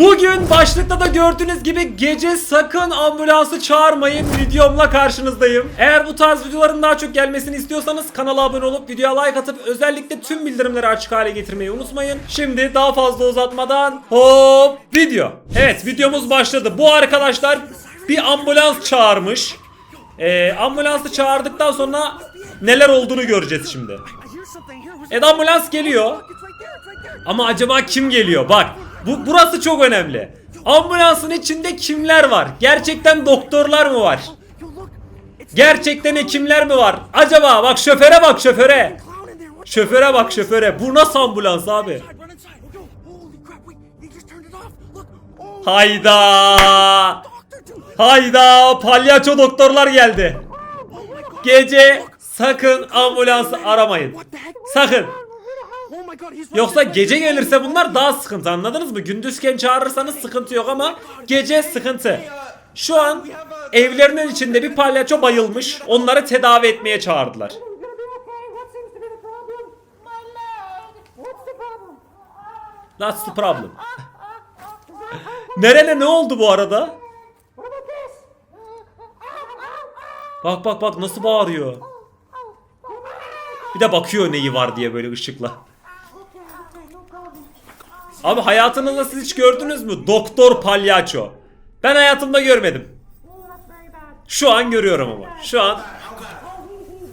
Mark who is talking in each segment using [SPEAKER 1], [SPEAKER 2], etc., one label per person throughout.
[SPEAKER 1] Bugün başlıkta da gördüğünüz gibi gece sakın ambulansı çağırmayın videomla karşınızdayım. Eğer bu tarz videoların daha çok gelmesini istiyorsanız kanala abone olup videoya like atıp özellikle tüm bildirimleri açık hale getirmeyi unutmayın. Şimdi daha fazla uzatmadan hop video. Evet videomuz başladı. Bu arkadaşlar bir ambulans çağırmış. Ee, ambulansı çağırdıktan sonra neler olduğunu göreceğiz şimdi. Evet ambulans geliyor. Ama acaba kim geliyor? Bak bu burası çok önemli. Ambulansın içinde kimler var? Gerçekten doktorlar mı var? Gerçekten hekimler mi var? Acaba bak şoföre bak şoföre. Şoföre bak şoföre. Bu nasıl ambulans abi? Hayda. Hayda palyaço doktorlar geldi. Gece sakın ambulansı aramayın. Sakın. Yoksa gece gelirse bunlar daha sıkıntı anladınız mı? Gündüzken çağırırsanız sıkıntı yok ama gece sıkıntı. Şu an evlerinin içinde bir palyaço bayılmış. Onları tedavi etmeye çağırdılar. That's the problem. Nerene ne oldu bu arada? Bak bak bak nasıl bağırıyor. Bir de bakıyor neyi var diye böyle ışıkla. Abi hayatınızda siz hiç gördünüz mü? Doktor palyaço. Ben hayatımda görmedim. Şu an görüyorum ama. Şu an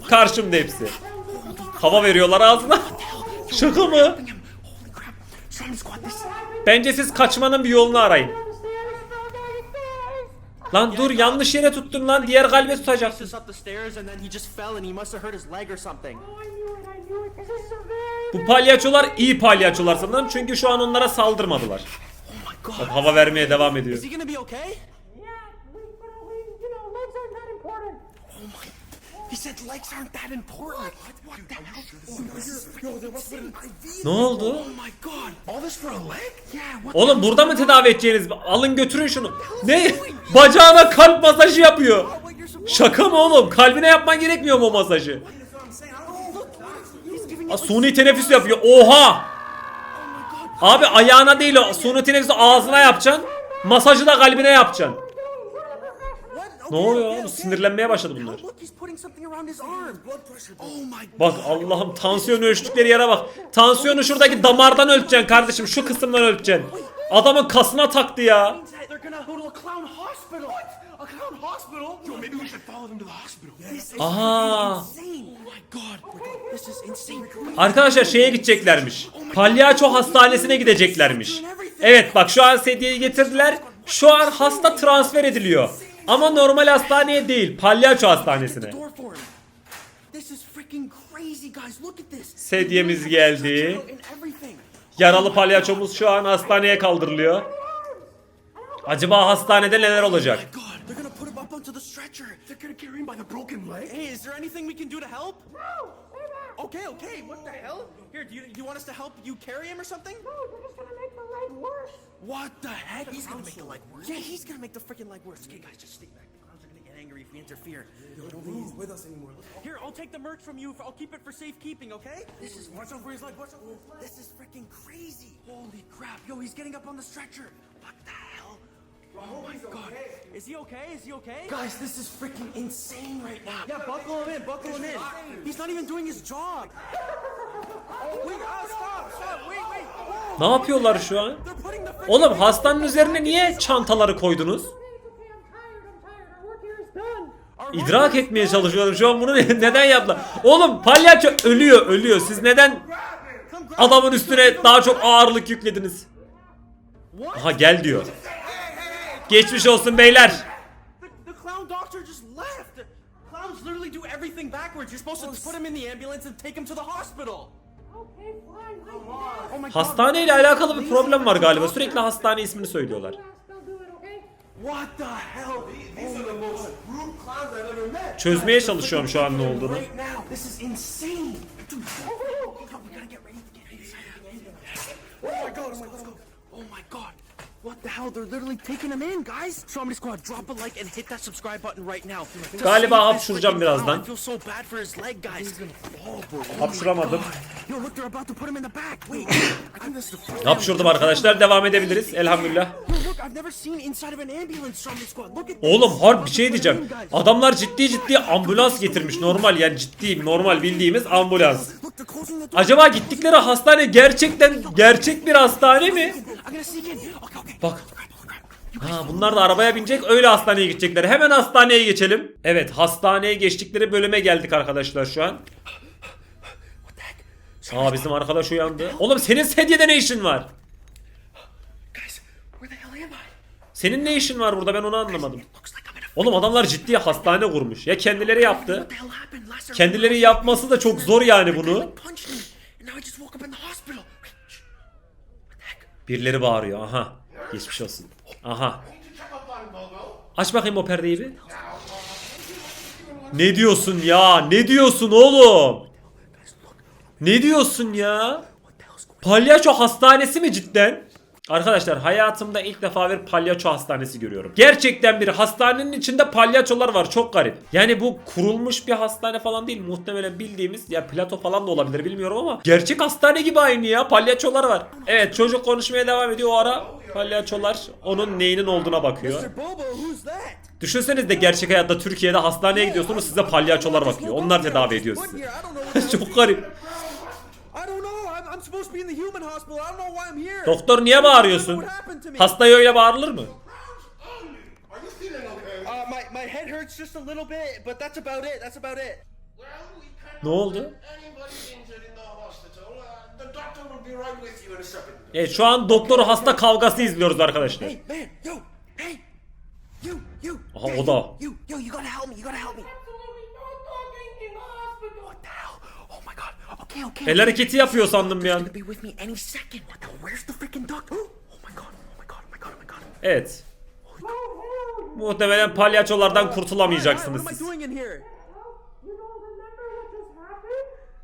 [SPEAKER 1] karşımda hepsi. Hava veriyorlar ağzına. Şaka mı? Bence siz kaçmanın bir yolunu arayın. Lan dur yanlış yere tuttun lan. Diğer kalbe tutacaksın. Bu palyaçolar iyi palyaçolar sanırım. Çünkü şu an onlara saldırmadılar.
[SPEAKER 2] Oh.
[SPEAKER 1] Bak, hava vermeye devam ediyor.
[SPEAKER 2] He. Oh said legs aren't that important. What, what the hell? Yo, there must have been an IV.
[SPEAKER 1] Ne oldu?
[SPEAKER 2] Oh my god. All this for a leg? Yeah, what
[SPEAKER 1] Oğlum burada mı tedavi edeceğiniz? Alın götürün şunu. Ne? Bacağına kalp masajı yapıyor. Şaka mı oğlum? Kalbine yapman gerekmiyor mu o masajı? Aa, suni teneffüs yapıyor. Oha! Abi ayağına değil o. Suni teneffüsü ağzına yapacaksın. Masajı da kalbine yapacaksın. Ne oluyor oğlum? Sinirlenmeye başladı bunlar.
[SPEAKER 2] Oh.
[SPEAKER 1] Bak Allah'ım tansiyonu ölçtükleri yere bak. Tansiyonu şuradaki damardan ölçeceksin kardeşim. Şu kısımdan ölçeceksin. Adamın kasına taktı ya. Aha.
[SPEAKER 2] Oh insane.
[SPEAKER 1] Arkadaşlar şeye gideceklermiş. Palyaço hastanesine gideceklermiş. Evet bak şu an sedyeyi getirdiler. Şu an hasta transfer ediliyor. Ama normal hastaneye değil, palyaço hastanesine. Sedyemiz geldi. Yaralı palyaçomuz şu an hastaneye kaldırılıyor. Acaba hastanede neler olacak?
[SPEAKER 2] Okay, okay. What the hell? Here, do you, you want us to help you carry him or something?
[SPEAKER 3] No, you're just gonna make the leg worse.
[SPEAKER 2] What the heck? He's gonna make the leg worse. Yeah, he's gonna make the freaking leg worse. Okay, guys, just stay back. The clowns are gonna get angry if we interfere.
[SPEAKER 4] I don't think he's with us anymore.
[SPEAKER 2] Here, I'll take the merch from you. I'll keep it for safekeeping, okay? This is
[SPEAKER 4] Watch out for his leg. Watch out for his leg.
[SPEAKER 2] this is freaking crazy. Holy crap! Yo, he's getting up on the stretcher. What the hell? My god. Is he okay? Is he okay? Guys, this is freaking insane right now. Yeah, buckle him in, buckle him in. He's not even doing his job. Oh, wait, ah, stop, stop, wait, wait.
[SPEAKER 1] Ne yapıyorlar şu an? Oğlum hastanın üzerine niye çantaları koydunuz? İdrak etmeye çalışıyorum şu an bunu neden yaptılar? Oğlum palyaço ölüyor ölüyor. Siz neden adamın üstüne daha çok ağırlık yüklediniz? Aha gel diyor. Geçmiş olsun beyler.
[SPEAKER 2] The, the clown doctor just left. Clowns literally do everything backwards. You're supposed to put him in the ambulance and take him to the hospital.
[SPEAKER 3] Okay, fine. Wait,
[SPEAKER 2] Oh my god.
[SPEAKER 1] Hastaneyle alakalı bir problem var galiba. Sürekli hastane ismini söylüyorlar.
[SPEAKER 4] Met.
[SPEAKER 1] Çözmeye çalışıyorum şu an ne olduğunu.
[SPEAKER 4] Oh my god,
[SPEAKER 2] What the hell? They're literally taking him in, guys. Somebody squad, drop a like and hit that subscribe button right now. To
[SPEAKER 1] Galiba hapşuracağım birazdan.
[SPEAKER 2] clown. I feel so bad for his leg, guys. Bro.
[SPEAKER 1] Hapşıramadım.
[SPEAKER 2] Yo, look, they're about to put him in the back. Wait, I think that's the first.
[SPEAKER 1] Hapşırdım arkadaşlar. Devam edebiliriz. Elhamdülillah.
[SPEAKER 2] Yo, look, I've never seen inside of an ambulance, Somebody squad. Look at
[SPEAKER 1] Oğlum harp bir şey diyeceğim. Adamlar ciddi ciddi ambulans getirmiş. Normal yani ciddi normal bildiğimiz ambulans. Acaba gittikleri hastane gerçekten gerçek bir hastane mi? Bak. Ha, bunlar da arabaya binecek öyle hastaneye gidecekler. Hemen hastaneye geçelim. Evet hastaneye geçtikleri bölüme geldik arkadaşlar şu an. Aa bizim arkadaş uyandı. Oğlum senin sedyede ne işin var? Senin ne işin var burada ben onu anlamadım. Oğlum adamlar ciddi hastane kurmuş. Ya kendileri yaptı. Kendileri yapması da çok zor yani bunu. Birileri bağırıyor. Aha. Geçmiş olsun. Aha. Aç bakayım o perdeyi bir. Ne diyorsun ya? Ne diyorsun oğlum? Ne diyorsun ya? Palyaço hastanesi mi cidden? Arkadaşlar hayatımda ilk defa bir palyaço hastanesi görüyorum. Gerçekten bir hastanenin içinde palyaçolar var çok garip. Yani bu kurulmuş bir hastane falan değil muhtemelen bildiğimiz ya plato falan da olabilir bilmiyorum ama gerçek hastane gibi aynı ya palyaçolar var. Evet çocuk konuşmaya devam ediyor o ara palyaçolar onun neyinin olduğuna bakıyor. Düşünseniz de gerçek hayatta Türkiye'de hastaneye gidiyorsunuz size palyaçolar bakıyor. Onlar tedavi ediyor sizi. çok garip. Doktor niye bağırıyorsun? Hastaya öyle bağırılır mı?
[SPEAKER 4] Are you feeling okay?
[SPEAKER 2] Uh, my, my head hurts just a little bit, but that's about it. That's about it.
[SPEAKER 4] Well, we can't
[SPEAKER 1] Ne oldu?
[SPEAKER 4] hospital. Uh, the doctor will be right with you in a second.
[SPEAKER 1] Evet şu an doktor hasta kavgası izliyoruz arkadaşlar.
[SPEAKER 2] Hey, man, yo, hey, you, you.
[SPEAKER 1] Aha, o da.
[SPEAKER 2] You, you, yo, you gotta help me. You gotta help me.
[SPEAKER 3] Absolutely no talking in the hospital.
[SPEAKER 2] What the hell? Oh my god. Okay, okay.
[SPEAKER 1] El hareketi yapıyor sandım bir an. Evet. Muhtemelen palyaçolardan kurtulamayacaksınız siz.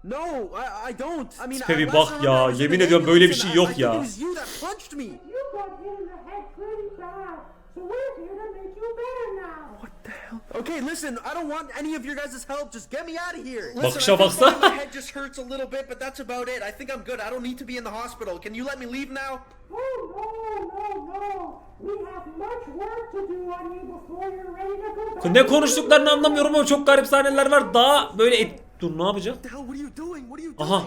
[SPEAKER 2] No, I, I don't.
[SPEAKER 1] Tipe bir bak ya, yemin ediyorum böyle bir şey yok ya.
[SPEAKER 2] It was you that punched me.
[SPEAKER 3] You got hit in the head pretty bad. So we're here to make you better now.
[SPEAKER 2] What the hell? Okay, listen, I don't want any of your guys' help. Just get me out of here. Listen, think my head just hurts a little bit, but that's about it. I think I'm good. I don't need to be in the hospital. Can you let me leave now?
[SPEAKER 3] Oh, no, no, no. We have much work to do on you before you're ready to go back.
[SPEAKER 1] Ne konuştuklarını anlamıyorum ama çok garip sahneler var. Daha böyle et... Dur ne yapacak?
[SPEAKER 2] What the hell? What are you doing? What are you doing?
[SPEAKER 1] Aha.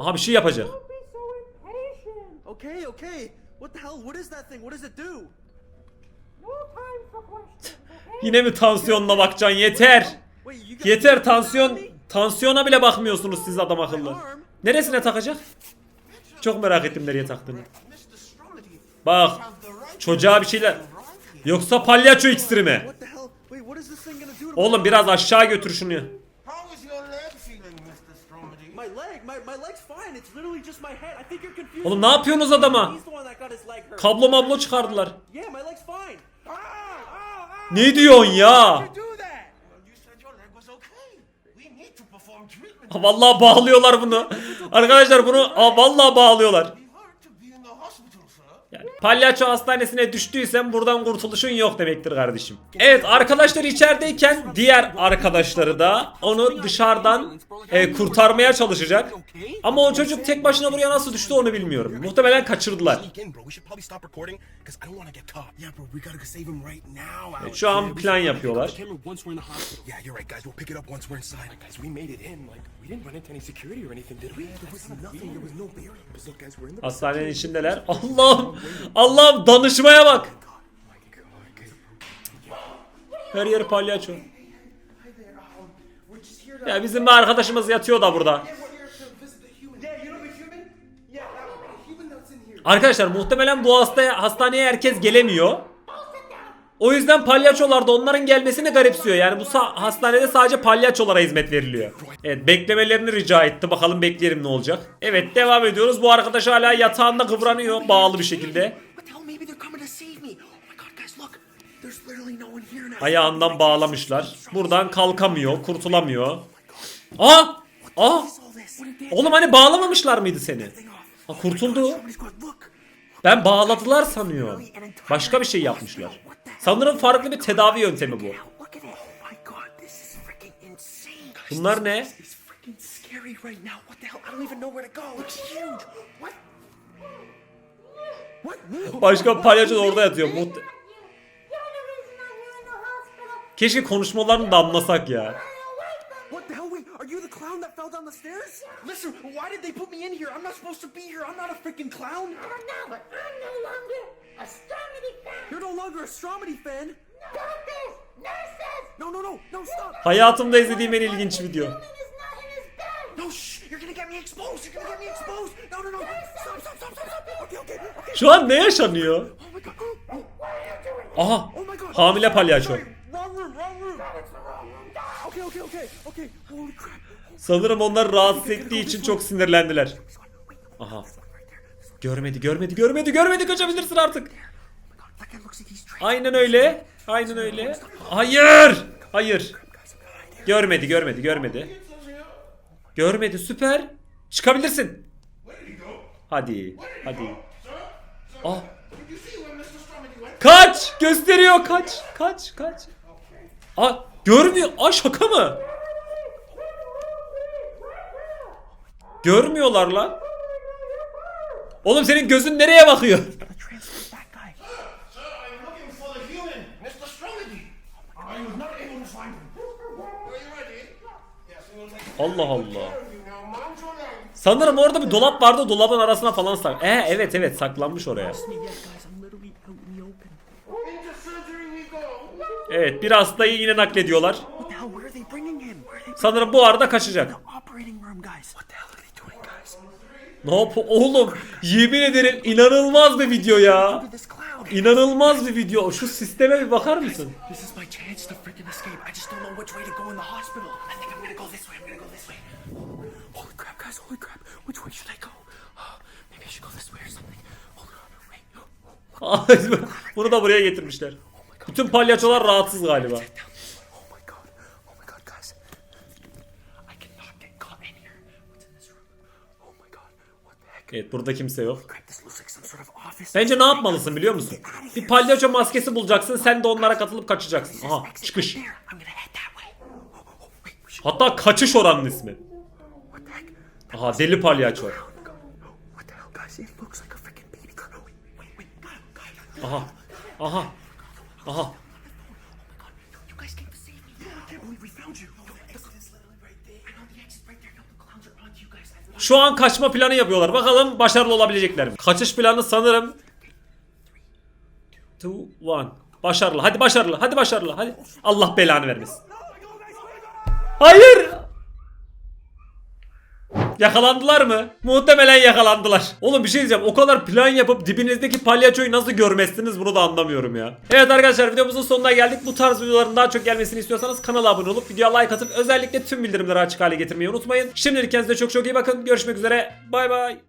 [SPEAKER 1] Aha bir şey yapacak.
[SPEAKER 3] Don't be so impatient.
[SPEAKER 2] Okay, okay. What the hell? What is that thing? What does it do?
[SPEAKER 1] Yine mi tansiyonuna bakacaksın? Yeter. Yeter tansiyon. Tansiyona bile bakmıyorsunuz siz adam akıllı. Neresine takacak? Çok merak ettim nereye taktığını. Bak. Çocuğa bir şeyler. Yoksa palyaço iksiri mi? Oğlum biraz aşağı götür şunu. Oğlum ne yapıyorsunuz adama?
[SPEAKER 2] He's the one that got his leg hurt.
[SPEAKER 1] Kablo mablo çıkardılar.
[SPEAKER 2] Yeah, my leg's fine. Ah, ah, ah.
[SPEAKER 1] Ne diyorsun ya?
[SPEAKER 2] You do that.
[SPEAKER 4] Well, you said your leg was okay. We need to perform treatment.
[SPEAKER 1] Ha, Vallahi bağlıyorlar bunu. Arkadaşlar bunu aa, vallahi bağlıyorlar. Palyaço hastanesine düştüysen buradan kurtuluşun yok demektir kardeşim. Evet arkadaşlar içerideyken diğer arkadaşları da onu dışarıdan e, kurtarmaya çalışacak. Ama o çocuk tek başına buraya nasıl düştü onu bilmiyorum. Muhtemelen kaçırdılar.
[SPEAKER 4] Alex.
[SPEAKER 1] Şu an plan yapıyorlar. Hastanenin içindeler. Allah'ım. Allah'ım danışmaya bak. Her yer palyaço. Ya bizim bir arkadaşımız yatıyor da burada. Arkadaşlar muhtemelen bu hastaya hastaneye herkes gelemiyor. O yüzden palyaçolar da onların gelmesini garipsiyor. Yani bu hastanede sadece palyaçolara hizmet veriliyor. Evet beklemelerini rica etti. Bakalım bekleyelim ne olacak. Evet devam ediyoruz. Bu arkadaş hala yatağında kıvranıyor bağlı bir şekilde. Ayağından bağlamışlar. Buradan kalkamıyor, kurtulamıyor. Aa! Aa! Oğlum hani bağlamamışlar mıydı seni? Ha, kurtuldu. Ben bağladılar sanıyorum. Başka bir şey yapmışlar. Sanırım farklı bir tedavi yöntemi bu.
[SPEAKER 2] Oh
[SPEAKER 1] Bunlar ne? Başka palyaço da orada yatıyor. Muht-. Keşke konuşmalarını da anlasak ya.
[SPEAKER 2] Listen, why did they put me in here? I'm not supposed to be here. I'm not a freaking clown.
[SPEAKER 3] I don't know, but I'm no longer.
[SPEAKER 2] You're no longer a Stromedy fan.
[SPEAKER 3] Doctors, nurses,
[SPEAKER 2] No, no, no, no, stop.
[SPEAKER 1] Hayatımda izlediğim en ilginç video.
[SPEAKER 3] Newman is not in his bed.
[SPEAKER 2] No, shh. You're gonna get me exposed. You're gonna get me exposed. No, no, no. Stop, stop, stop, stop, stop. Okay, okay, okay.
[SPEAKER 1] Şu an ne yaşanıyor?
[SPEAKER 2] Oh
[SPEAKER 1] Aha.
[SPEAKER 2] oh.
[SPEAKER 1] Hamile palyaço. Sanırım onlar rahatsız ettiği için çok sinirlendiler. Aha. Görmedi, görmedi, görmedi, görmedi. Kaçabilirsin artık. Aynen öyle. Aynen öyle. Hayır. Hayır. Görmedi, görmedi, görmedi. Görmedi. Süper. Çıkabilirsin. Hadi. Hadi. Ah. Kaç! Gösteriyor kaç! Kaç! Kaç! Aa görmüyor. Aa şaka mı? Görmüyorlar lan. Oğlum senin gözün nereye bakıyor? Allah Allah. Sanırım orada bir dolap vardı. Dolabın arasına falan sak. Ee evet evet saklanmış oraya. Evet bir hastayı yine naklediyorlar. Sanırım bu arada kaçacak.
[SPEAKER 2] The operating room, guys. What the hell are they doing, guys?
[SPEAKER 1] Ne yap oğlum? Yemin ederim inanılmaz bir video ya. İnanılmaz bir video. Şu sisteme bir bakar mısın?
[SPEAKER 2] This is my chance to freaking escape. I
[SPEAKER 1] Evet burada kimse yok. Bence ne yapmalısın biliyor musun? Bir palyaço maskesi bulacaksın. Sen de onlara katılıp kaçacaksın. Aha çıkış. Hatta kaçış oranın ismi. Aha deli palyaço.
[SPEAKER 2] Oh my god!
[SPEAKER 1] Şu an kaçma planı yapıyorlar. Bakalım başarılı olabilecekler mi? Kaçış planı sanırım 2 1 Başarılı. Hadi başarılı. Hadi başarılı. Hadi. Allah belanı vermesin. Hayır. Yakalandılar mı? Muhtemelen yakalandılar. Oğlum bir şey diyeceğim. O kadar plan yapıp dibinizdeki palyaçoyu nasıl görmezsiniz bunu da anlamıyorum ya. Evet arkadaşlar videomuzun sonuna geldik. Bu tarz videoların daha çok gelmesini istiyorsanız kanala abone olup videoya like atıp özellikle tüm bildirimleri açık hale getirmeyi unutmayın. Şimdilik kendinize çok çok iyi bakın. Görüşmek üzere. Bay bay.